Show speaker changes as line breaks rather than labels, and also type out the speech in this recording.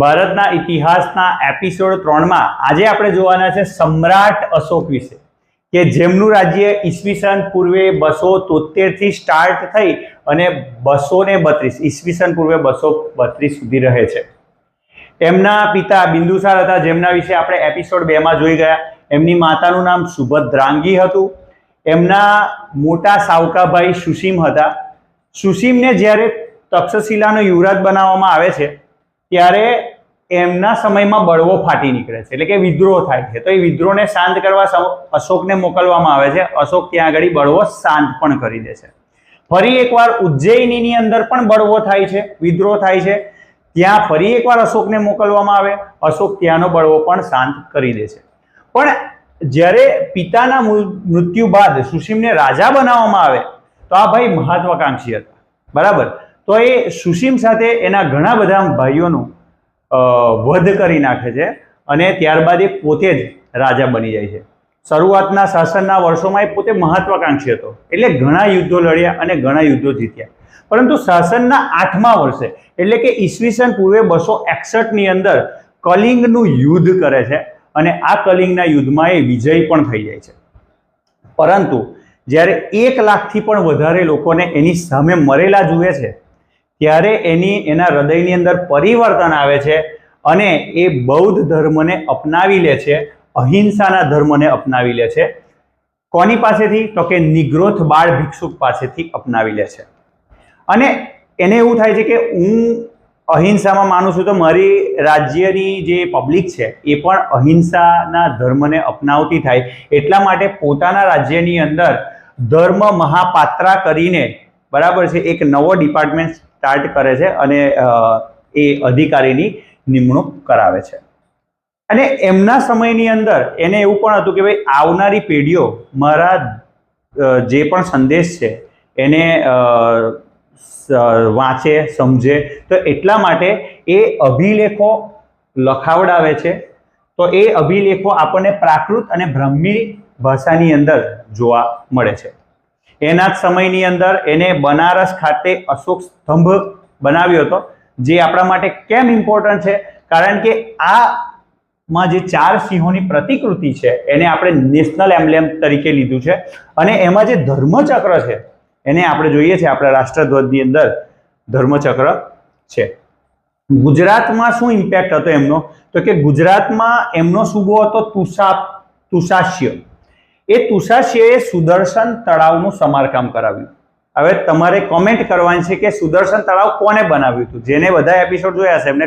ભારતના ઇતિહાસના એપિસોડ ત્રણમાં આજે આપણે જોવાના છે સમ્રાટ અશોક વિશે, કે જેમનું રાજ્ય ઈસવીસન પૂર્વે બસો તોતેરથી સ્ટાર્ટ થઈ અને બસો ને બત્રીસ, ઈસવીસન પૂર્વે બસો બત્રીસ સુધી રહે છે. એમના પિતા બિંદુસાર હતા, જેમના વિશે આપણે એપિસોડ બેમાં જોઈ ગયા. એમની માતાનું નામ સુભદ્રાંગી હતું. એમના મોટા સાવકાભાઈ સુસીમ હતા. સુસીમને જ્યારે તક્ષશિલાનો યુવરાજ બનાવવામાં આવે છે ત્યારે એમના સમયમાં બળવો ફાટી નીકળે છે. એટલે કે વિદ્રોહ થાય છે. તો એ વિદ્રોહને શાંત કરવા અશોકને મોકલવામાં આવે છે. અશોક ત્યાં આગળ બળવો શાંત પણ કરી દે છે. ફરી એકવાર ઉજ્જૈનીની અંદર પણ બળવો થાય છે, વિદ્રોહ થાય છે. ત્યાં ફરી એકવાર અશોકને મોકલવામાં આવે. અશોક ત્યાંનો બળવો પણ શાંત કરી દે છે. પણ જ્યારે પિતાના મૃત્યુ બાદ સુસીમને રાજા બનાવવામાં આવે, તો આ ભાઈ મહત્વાકાંક્ષી હતા. બરાબર? તો એ સુસીમ સાથે એના ઘણા બધા ભાઈઓનું વધ કરી નાખે છે અને ત્યારબાદ એ પોતે જ રાજા બની જાય છે. શરૂઆતના શાસનના વર્ષોમાં એ પોતે મહત્વાકાંક્ષી હતો. એટલે ઘણા યુદ્ધો લડ્યા અને ઘણા યુદ્ધો જીત્યા. પરંતુ શાસનના આઠમા વર્ષે, એટલે કે ઈસવીસન પૂર્વે બસો એકસઠની અંદર, કલિંગનું યુદ્ધ કરે છે અને આ કલિંગના યુદ્ધમાં એ વિજય પણ થઈ જાય છે. પરંતુ જ્યારે એક લાખથી પણ વધારે લોકોને એની સામે મરેલા જુએ છે ત્યારે એની, એના હૃદયની અંદર પરિવર્તન આવે છે અને એ બૌદ્ધ ધર્મને અપનાવી લે છે, અહિંસાના ધર્મને અપનાવી લે છે. કોની પાસેથી? તો કે નિગ્રોથ બાળ ભિક્ષુક પાસેથી અપનાવી લે છે. અને એને એવું થાય છે કે હું અહિંસામાં માનું છું તો મારી રાજ્યની જે પબ્લિક છે એ પણ અહિંસાના ધર્મને અપનાવતી થાય. એટલા માટે પોતાના રાજ્યની અંદર ધર્મ મહાપાત્રા કરીને બરાબર છે, એક નવો ડિપાર્ટમેન્ટ સ્ટાર્ટ કરે છે અને એ અધિકારીની નિમણૂક કરાવે છે. અને એમના સમયની અંદર એને એવું પણ હતું કે ભાઈ આવનારી પેઢીઓ મારા જે પણ સંદેશ છે એને વાંચે, સમજે, તો એટલા માટે એ અભિલેખો લખાવડાવે છે. તો એ અભિલેખો આપણને પ્રાકૃત અને બ્રહ્મી ભાષાની અંદર જોવા મળે છે. એના જ સમયની અંદર એને બનારસ ખાતે અશોક સ્તંભ બનાવ્યો હતો, જે આપણા માટે કેમ ઇમ્પોર્ટન્ટ છે? કારણ કે આ માં જે ચાર સિંહોની પ્રતિકૃતિ છે, એને આપણે નેશનલ એમ્બ્લેમ તરીકે લીધું છે. અને એમાં જે ધર્મચક્ર છે, એને આપણે જોઈએ છે આપણા રાષ્ટ્રધ્વજની અંદર ધર્મચક્ર છે. ગુજરાતમાં શું ઇમ્પેક્ટ હતો એમનો? તો કે ગુજરાતમાં એમનો સુબો હતો? તુષા તુષાસ્ય એ તુષાસ્યએ સુદર્શન તળાવનું સમારકામ કરાવ્યું. હવે તમારે કોમેન્ટ કરવાની છે કે સુદર્શન તળાવ કોને બનાવ્યું હતું? જેને બધા એપિસોડ જોયા છે એમને